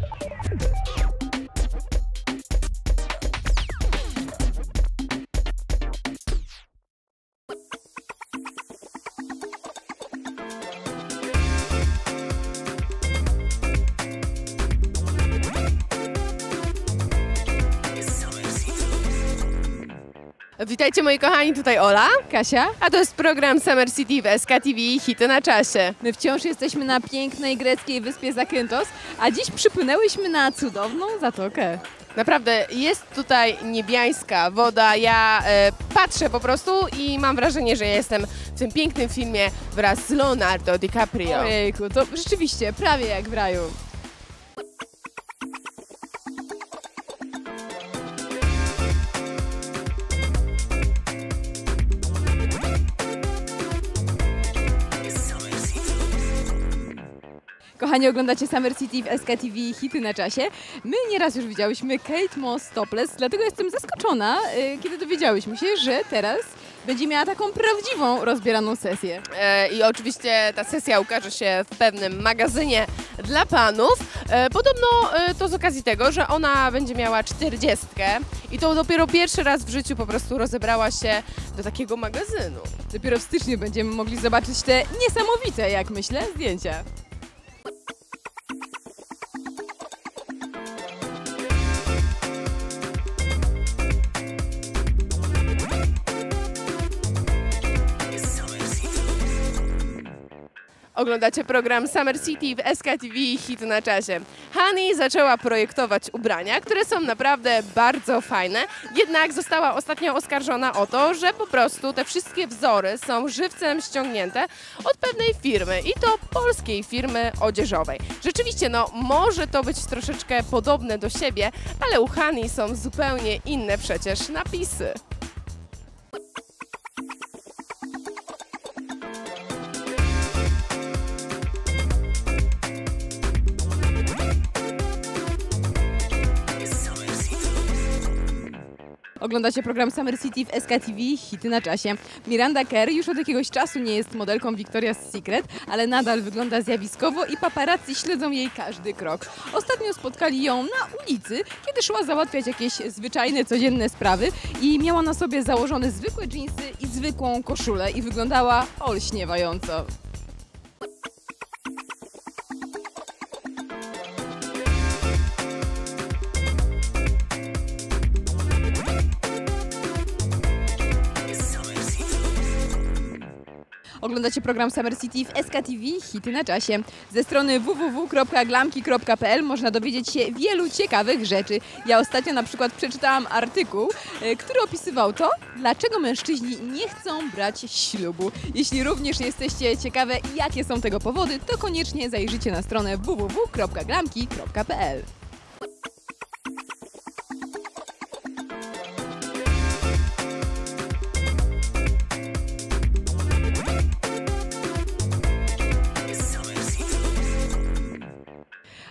Yeah. Witajcie moi kochani, tutaj Ola, Kasia, a to jest program Summer City w SKTV Hity na czasie. my wciąż jesteśmy na pięknej greckiej wyspie Zakynthos, a dziś przypłynęłyśmy na cudowną zatokę. Naprawdę jest tutaj niebiańska woda. Ja e, patrzę po prostu i mam wrażenie, że jestem w tym pięknym filmie wraz z Leonardo DiCaprio. Ojejku, to rzeczywiście prawie jak w raju. Kochani, oglądacie Summer City w SKTV Hity na czasie. My nieraz już widziałyśmy Kate Moss topless, dlatego jestem zaskoczona, y, kiedy dowiedziałyśmy się, że teraz będzie miała taką prawdziwą rozbieraną sesję. E, I oczywiście ta sesja ukaże się w pewnym magazynie dla panów. E, podobno e, to z okazji tego, że ona będzie miała czterdziestkę i to dopiero pierwszy raz w życiu po prostu rozebrała się do takiego magazynu. Dopiero w styczniu będziemy mogli zobaczyć te niesamowite, jak myślę, zdjęcia. Oglądacie program Summer City w SKTV Hit na czasie. Hani zaczęła projektować ubrania, które są naprawdę bardzo fajne, jednak została ostatnio oskarżona o to, że po prostu te wszystkie wzory są żywcem ściągnięte od pewnej firmy i to polskiej firmy odzieżowej. Rzeczywiście, no może to być troszeczkę podobne do siebie, ale u Hani są zupełnie inne przecież napisy. Oglądacie program Summer City w SKTV Hity na czasie. Miranda Kerr już od jakiegoś czasu nie jest modelką Victoria's Secret, ale nadal wygląda zjawiskowo i paparazzi śledzą jej każdy krok. Ostatnio spotkali ją na ulicy, kiedy szła załatwiać jakieś zwyczajne, codzienne sprawy i miała na sobie założone zwykłe dżinsy i zwykłą koszulę i wyglądała olśniewająco. Oglądacie program Summer City w SKTV Hity na czasie. Ze strony www.glamki.pl można dowiedzieć się wielu ciekawych rzeczy. Ja ostatnio na przykład przeczytałam artykuł, e, który opisywał to, dlaczego mężczyźni nie chcą brać ślubu. Jeśli również jesteście ciekawe, jakie są tego powody, to koniecznie zajrzyjcie na stronę www.glamki.pl.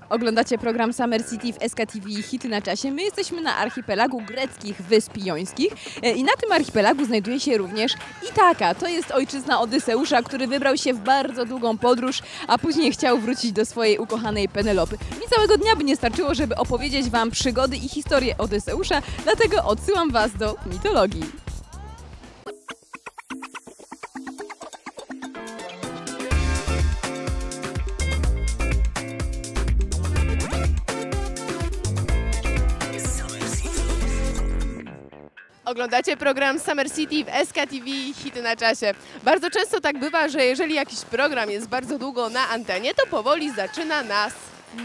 Oglądacie program Summer City w SKTV Hity na czasie. My jesteśmy na archipelagu greckich Wysp Jońskich E, i na tym archipelagu znajduje się również Itaka. To jest ojczyzna Odyseusza, który wybrał się w bardzo długą podróż, a później chciał wrócić do swojej ukochanej Penelopy. Mi całego dnia by nie starczyło, żeby opowiedzieć Wam przygody i historię Odyseusza, dlatego odsyłam Was do mitologii. Oglądacie program Summer City w SKTV Hity na czasie. Bardzo często tak bywa, że jeżeli jakiś program jest bardzo długo na antenie, to powoli zaczyna nas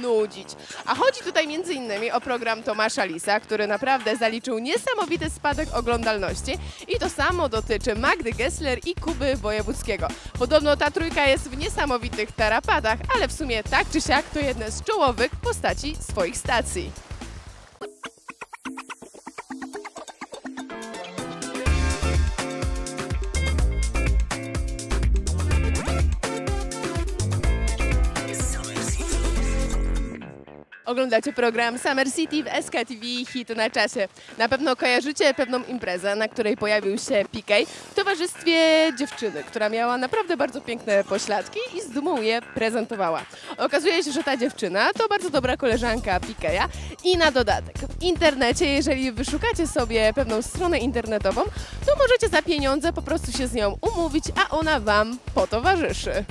nudzić. A chodzi tutaj między innymi o program Tomasza Lisa, który naprawdę zaliczył niesamowity spadek oglądalności i to samo dotyczy Magdy Gessler i Kuby Wojewódzkiego. Podobno ta trójka jest w niesamowitych tarapatach, ale w sumie tak czy siak to jedne z czołowych postaci swoich stacji. Oglądacie program Summer City w SKTV Hit na czasie. Na pewno kojarzycie pewną imprezę, na której pojawił się PK w towarzystwie dziewczyny, która miała naprawdę bardzo piękne pośladki i z dumą je prezentowała. Okazuje się, że ta dziewczyna to bardzo dobra koleżanka PK'a i na dodatek w internecie, jeżeli wyszukacie sobie pewną stronę internetową, to możecie za pieniądze po prostu się z nią umówić, a ona Wam potowarzyszy.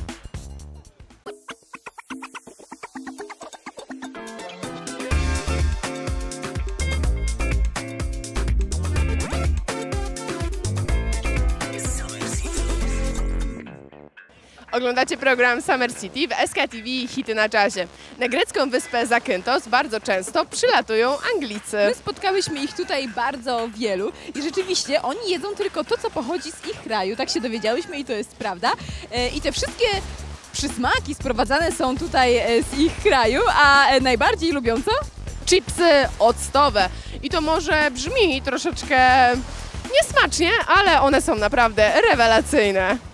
Oglądacie program Summer City w SKTV Hity na czasie. Na grecką wyspę Zakynthos bardzo często przylatują Anglicy. My spotkałyśmy ich tutaj bardzo wielu i rzeczywiście oni jedzą tylko to, co pochodzi z ich kraju. Tak się dowiedziałyśmy i to jest prawda. E, I te wszystkie przysmaki sprowadzane są tutaj e, z ich kraju, a e, najbardziej lubią co? Chipsy octowe. I to może brzmi troszeczkę niesmacznie, ale one są naprawdę rewelacyjne.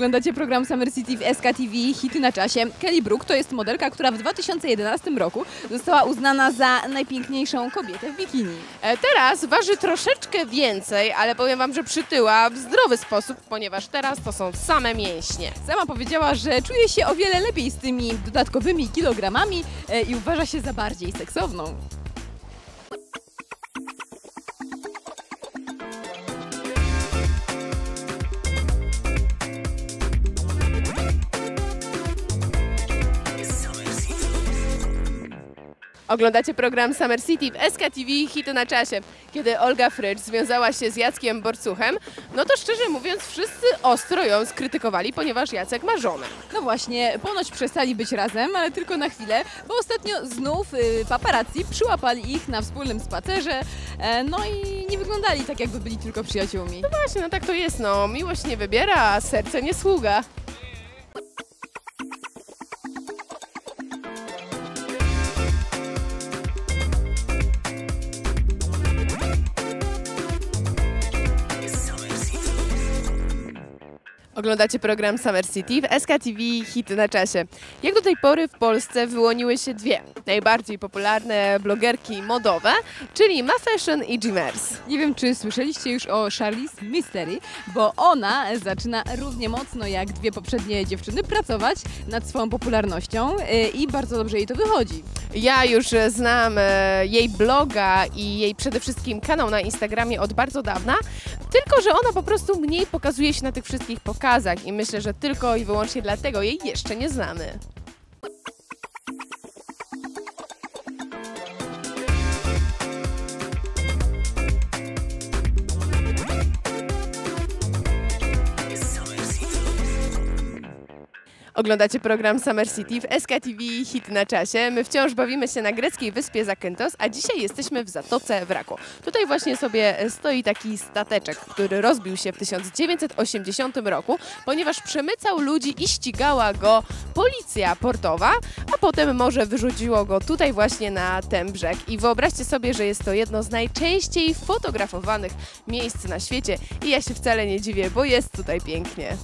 Oglądacie program Summer City w SKTV Hity na czasie. Kelly Brook to jest modelka, która w 2011 roku została uznana za najpiękniejszą kobietę w bikini. E, Teraz waży troszeczkę więcej, ale powiem Wam, że przytyła w zdrowy sposób, ponieważ teraz to są same mięśnie. Sama powiedziała, że czuje się o wiele lepiej z tymi dodatkowymi kilogramami e, i uważa się za bardziej seksowną. Oglądacie program Summer City w SKTV Hity na czasie. Kiedy Olga Frycz związała się z Jackiem Borcuchem, no to szczerze mówiąc wszyscy ostro ją skrytykowali, ponieważ Jacek ma żonę. No właśnie, ponoć przestali być razem, ale tylko na chwilę, bo ostatnio znów y, paparazzi przyłapali ich na wspólnym spacerze, e, no i nie wyglądali tak, jakby byli tylko przyjaciółmi. Właśnie, no tak to jest, no. Miłość nie wybiera, a serce nie sługa. Oglądacie program Summer City w SKTV Hity na czasie. Jak do tej pory w Polsce wyłoniły się dwie najbardziej popularne blogerki modowe, czyli Ma Fashion i Jimers. Nie wiem, czy słyszeliście już o Charlize Mystery, bo ona zaczyna równie mocno jak dwie poprzednie dziewczyny pracować nad swoją popularnością y, i bardzo dobrze jej to wychodzi. Ja już znam e, jej bloga i jej przede wszystkim kanał na Instagramie od bardzo dawna, tylko że ona po prostu mniej pokazuje się na tych wszystkich pokazach i myślę, że tylko i wyłącznie dlatego jej jeszcze nie znamy. Oglądacie program Summer City w SKTV Hit na czasie. My wciąż bawimy się na greckiej wyspie Zakynthos, a dzisiaj jesteśmy w Zatoce Wraku. Tutaj właśnie sobie stoi taki stateczek, który rozbił się w 1980 roku, ponieważ przemycał ludzi i ścigała go policja portowa, a potem morze wyrzuciło go tutaj właśnie na ten brzeg. I wyobraźcie sobie, że jest to jedno z najczęściej fotografowanych miejsc na świecie i ja się wcale nie dziwię, bo jest tutaj pięknie.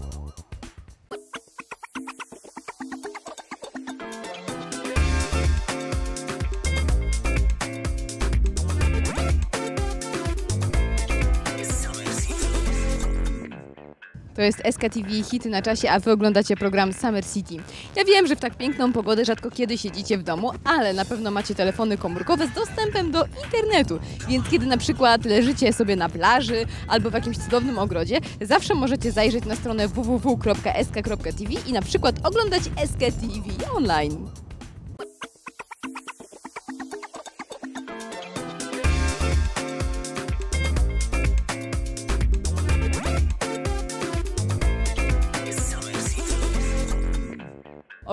To jest SKTV Hity na czasie, a wy oglądacie program Summer City. Ja wiem, że w tak piękną pogodę rzadko kiedy siedzicie w domu, ale na pewno macie telefony komórkowe z dostępem do internetu. Więc kiedy na przykład leżycie sobie na plaży albo w jakimś cudownym ogrodzie, zawsze możecie zajrzeć na stronę www.sk.tv i na przykład oglądać SKTV online.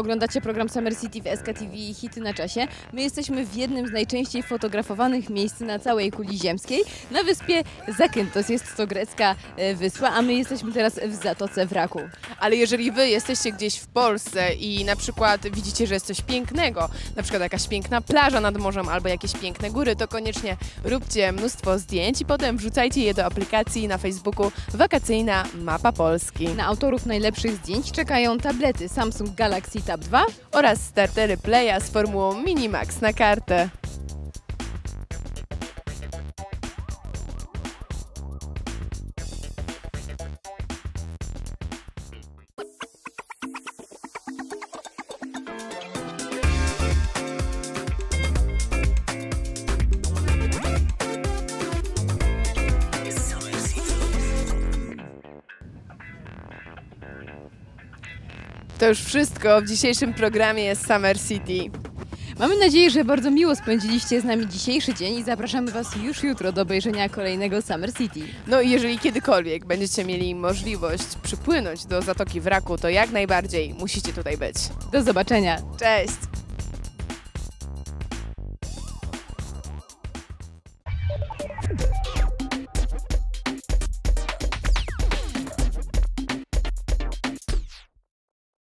Oglądacie program Summer City w SKTV i Hity na czasie. My jesteśmy w jednym z najczęściej fotografowanych miejsc na całej kuli ziemskiej, na wyspie Zakynthos. Jest to grecka e, wyspa, a my jesteśmy teraz w Zatoce Wraku. Ale jeżeli wy jesteście gdzieś w Polsce i na przykład widzicie, że jest coś pięknego, na przykład jakaś piękna plaża nad morzem albo jakieś piękne góry, to koniecznie róbcie mnóstwo zdjęć i potem wrzucajcie je do aplikacji na Facebooku Wakacyjna Mapa Polski Na autorów najlepszych zdjęć czekają tablety Samsung Galaxy Tab 2 oraz startery Playa z formułą Minimax na kartę. To już wszystko w dzisiejszym programie Summer City. Mamy nadzieję, że bardzo miło spędziliście z nami dzisiejszy dzień i zapraszamy Was już jutro do obejrzenia kolejnego Summer City. No i jeżeli kiedykolwiek będziecie mieli możliwość przypłynąć do Zatoki Wraku, to jak najbardziej musicie tutaj być. Do zobaczenia! Cześć!